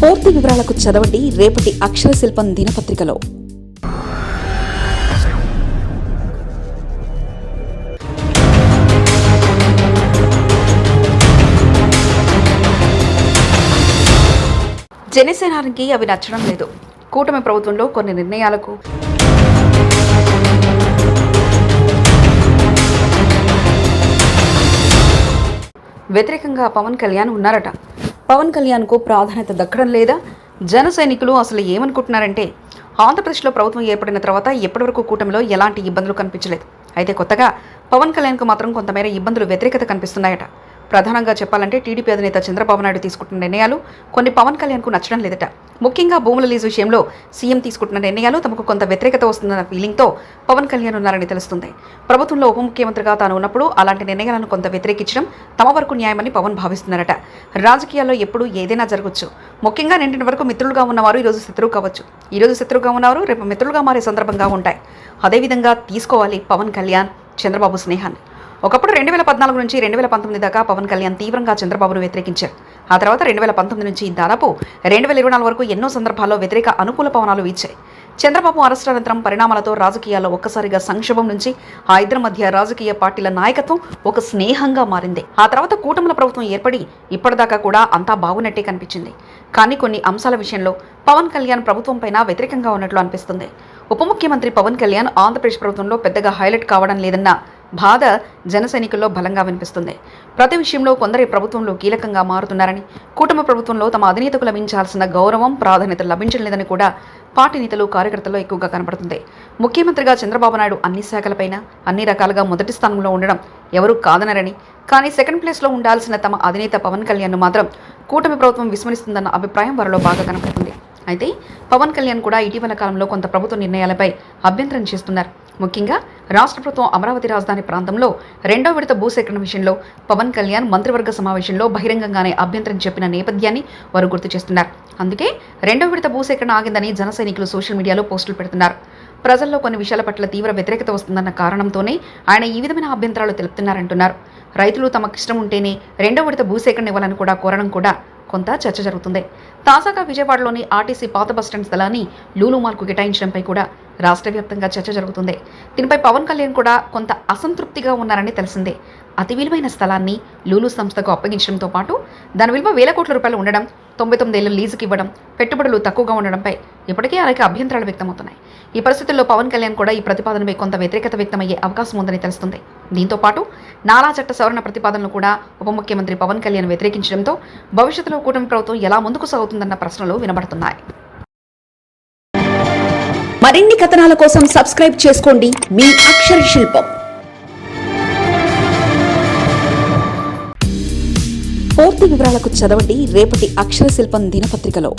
పూర్తి వివరాలకు చదవండి రేపటి అక్షర శిల్పం దినపత్రికలో. జనసేనానికి అవి నచ్చడం లేదు. కూటమి ప్రభుత్వంలో కొన్ని నిర్ణయాలకు వ్యతిరేకంగా పవన్ కళ్యాణ్ ఉన్నారట. పవన్ కళ్యాణ్కు ప్రాధాన్యత దక్కడం లేదా? జన సైనికులు అసలు ఏమనుకుంటున్నారంటే ఆంధ్రప్రదేశ్లో ప్రభుత్వం ఏర్పడిన తర్వాత ఎప్పటివరకు కూటమిలో ఎలాంటి ఇబ్బందులు కనిపించలేదు? అయితే కొత్తగా పవన్ కళ్యాణ్కు మాత్రం కొంతమేర ఇబ్బందులు వ్యతిరేకత కనిపిస్తున్నాయట. ప్రధానంగా చెప్పాలంటే టీడీపీ అధినేత చంద్రబాబు నాయుడు తీసుకుంటున్న నిర్ణయాలు కొన్ని పవన్ కళ్యాణ్కు నచ్చడం లేదట. ముఖ్యంగా భూముల లీజు విషయంలో సీఎం తీసుకుంటున్న నిర్ణయాలు తమకు కొంత వ్యతిరేకత వస్తుందన్న ఫీలింగ్తో పవన్ కళ్యాణ్ ఉన్నారని తెలుస్తుంది. ప్రభుత్వంలో ఉప ముఖ్యమంత్రిగా తాను ఉన్నప్పుడు అలాంటి నిర్ణయాలను కొంత వ్యతిరేకించడం తమ వరకు న్యాయమని పవన్ భావిస్తున్నారట. రాజకీయాల్లో ఎప్పుడూ ఏదైనా జరగవచ్చు ముఖ్యంగా నిన్నటి వరకు మిత్రులుగా ఉన్నవారు ఈరోజు శత్రువు కావచ్చు. ఈరోజు శత్రువుగా ఉన్నవారు రేపు మిత్రులుగా మారే సందర్భంగా ఉంటాయి. అదేవిధంగా తీసుకోవాలి పవన్ కళ్యాణ్ చంద్రబాబు స్నేహాన్ని. ఒకప్పుడు రెండు వేల పద్నాలుగు నుంచి రెండు వేల పంతొమ్మిది దాకా పవన్ కళ్యాణ్ తీవ్రంగా చంద్రబాబును వ్యతిరేకించారు. ఆ తర్వాత రెండు వేల పంతొమ్మిది నుంచి దాదాపు రెండు వేల ఇరవై నాలుగు వరకు ఎన్నో సందర్భాల్లో వ్యతిరేక అనుకూల పవనాలు ఇచ్చాయి చంద్రబాబు అరెస్ట్ అనంతరం పరిణామాలతో రాజకీయాల్లో ఒక్కసారిగా సంక్షోభం నుంచి ఆ ఇద్దరి మధ్య రాజకీయ పార్టీల నాయకత్వం ఒక స్నేహంగా మారింది. ఆ తర్వాత కూటముల ప్రభుత్వం ఏర్పడి ఇప్పటిదాకా కూడా అంతా బాగున్నట్టే కనిపించింది. కానీ కొన్ని అంశాల విషయంలో పవన్ కళ్యాణ్ ప్రభుత్వం పైన వ్యతిరేకంగా ఉన్నట్లు అనిపిస్తుంది. ఉప ముఖ్యమంత్రి పవన్ కళ్యాణ్ ఆంధ్రప్రదేశ్ ప్రభుత్వంలో పెద్దగా హైలైట్ కావడం లేదన్న బాధ జనసైనికుల్లో బలంగా వినిపిస్తుంది. ప్రతి విషయంలో కొందరి ప్రభుత్వంలో కీలకంగా మారుతున్నారని కూటమి ప్రభుత్వంలో తమ అధినేతకు లభించాల్సిన గౌరవం ప్రాధాన్యత లభించడం లేదని కూడా పార్టీ నేతలు కార్యకర్తల్లో ఎక్కువగా కనపడుతుంది. ముఖ్యమంత్రిగా చంద్రబాబు నాయుడు అన్ని శాఖలపైన అన్ని రకాలుగా మొదటి స్థానంలో ఉండడం ఎవరూ కాదనరని కానీ సెకండ్ ప్లేస్లో ఉండాల్సిన తమ అధినేత పవన్ కళ్యాణ్ను మాత్రం కూటమి ప్రభుత్వం విస్మరిస్తుందన్న అభిప్రాయం వారిలో బాగా కనపడుతుంది. అయితే పవన్ కళ్యాణ్ కూడా ఇటీవల కాలంలో కొంత ప్రభుత్వ నిర్ణయాలపై అభ్యంతరం చేస్తున్నారు. ముఖ్యంగా రాష్ట్ర ప్రభుత్వం అమరావతి రాజధాని ప్రాంతంలో రెండో విడత భూసేకరణ విషయంలో పవన్ కళ్యాణ్ మంత్రివర్గ సమావేశంలో బహిరంగంగానే అభ్యంతరం చెప్పిన నేపథ్యాన్ని వారు గుర్తు చేస్తున్నారు. అందుకే రెండో విడత భూసేకరణ ఆగిందని జన సైనికులు సోషల్ మీడియాలో పోస్టులు పెడుతున్నారు. ప్రజల్లో కొన్ని విషయాల పట్ల తీవ్ర వ్యతిరేకత వస్తుందన్న కారణంతోనే ఆయన ఈ విధమైన అభ్యంతరాలు తెలుపుతున్నారంటున్నారు. రైతులు తమకిష్టం ఉంటేనే రెండో విడత భూసేకరణ ఇవ్వాలని కూడా కోరడం కూడా కొంత చర్చ జరుగుతుంది. తాజాగా విజయవాడలోని ఆర్టీసీ పాత బస్టాండ్ స్థలాన్ని లూలు మార్కు కేటాయించడంపై కూడా రాష్ట్ర వ్యాప్తంగా చర్చ జరుగుతుంది. దీనిపై పవన్ కళ్యాణ్ కూడా కొంత అసంతృప్తిగా ఉన్నారని తెలిసిందే. అతి విలువైన స్థలాన్ని లూలు సంస్థకు అప్పగించడంతో పాటు దాని విలువ వేల కోట్ల రూపాయలు ఉండడం తొంభై తొమ్మిదేళ్ళ లీజుకి ఇవ్వడం పెట్టుబడులు తక్కువగా ఉండడంపై ఇప్పటికే అనేక అభ్యంతరాలు వ్యక్తమవుతున్నాయి. ఈ పరిస్థితుల్లో పవన్ కళ్యాణ్ కూడా ఈ ప్రతిపాదనపై కొంత వ్యతిరేకత వ్యక్తమయ్యే అవకాశం ఉందని తెలుస్తుంది. దీంతో పాటు నాలా చట్ట సవరణ ప్రతిపాదనలు కూడా ఉప ముఖ్యమంత్రి పవన్ కళ్యాణ్ వ్యతిరేకించడంతో భవిష్యత్తులో కూటమి ప్రభుత్వం ఎలా ముందుకు సాగుతుందన్న ప్రశ్నలు వినబడుతున్నాయి. మరిన్ని కథనాల కోసం సబ్స్క్రైబ్ చేసుకోండి మీ అక్షర శిల్పం. పూర్తి వివరాలకు చదవండి రేపటి అక్షర శిల్పం దినపత్రికలో.